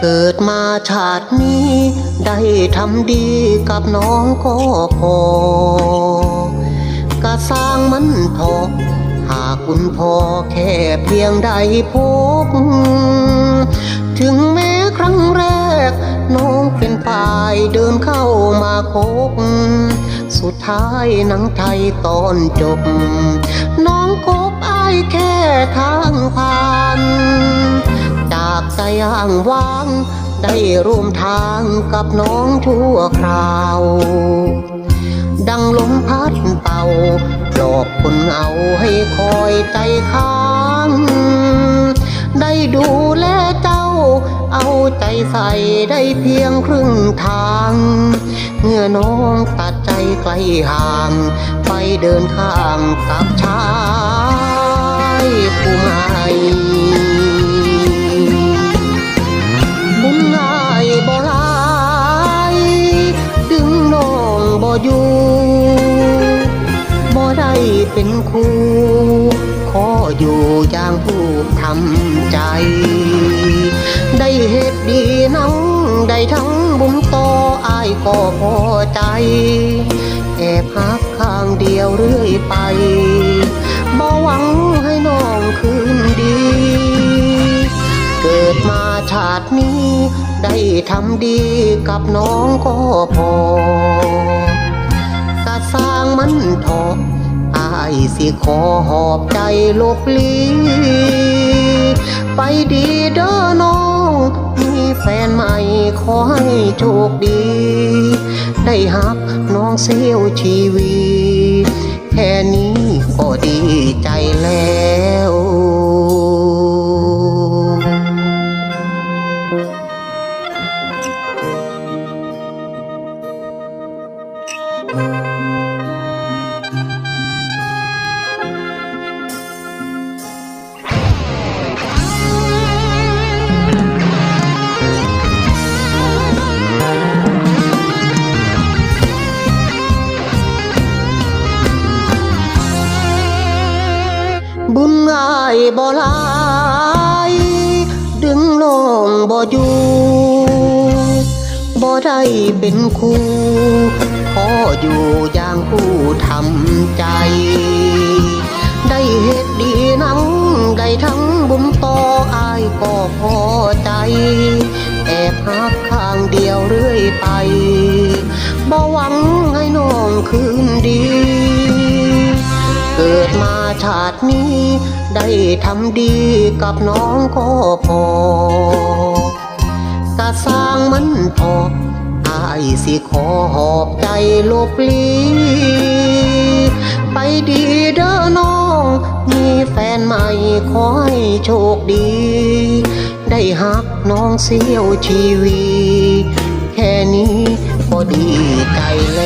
เกิดมาชาตินี้ ได้ทำดีกับน้องก็พอกะสร้างมันทอหากคุณพ่อแค่เพียงได้พบ ถึงแม้ครั้งแรก น้องเป็นฝ่ายเดินเข้ามาคบ สุดท้ายหนังไทยตอนจบ น้องคบอายแค่ทางผ่านากใจอ้างว้าง ได้ร่วมทางกับน้องชั่วคราว ดังลมพัดเป่าหลอกคนเอาให้คอยใจค้าง ได้ดูแลเจ้า เอาใจใส่ได้เพียงครึ่งทางเมื่อน้องตัดใจไกลห่าง ไปเดินข้างกับชายผู้ใหม่ ครูขออยู่อย่างผู้ทำใจ ได้เหตุดีนังได้ทั้งบุญต่ออายก็พอใจ แอบหักข้างเดียวเรื่อยไปบ่หวังให้น้องคืนดี เกิดมาชาตินี้ ได้ทำดีกับน้องก็พอกะสร้างมันทอ สิขอหอบใจลบลีไปดีเด้อน้องมีแฟนใหม่ขอให้โชคดี ได้หักน้องเสียวชีวี แค่นี้ก็ดีใจแล้ว บุญง่ายบ่หลาย ดึงน้องบ่อยู่บ่ได้เป็นครูขออยู่อย่างผู้ทำใจ ได้เหตุดีนังได้ทั้งบุญต่ออายก็พอใจ แอบหักข้างเดียวเรื่อยไปบ่หวังให้น้องคืนดี เกิดมาชาตินี้ ได้ทำดีกับน้องก็พอกะสร้างมันพออายสิขอหอบใจลบลีไปดีเด้อน้อง มีแฟนใหม่ขอให้โชคดี ได้หักน้องเสี้ยวชีวี แค่นี้ก็ดีใจแล้ว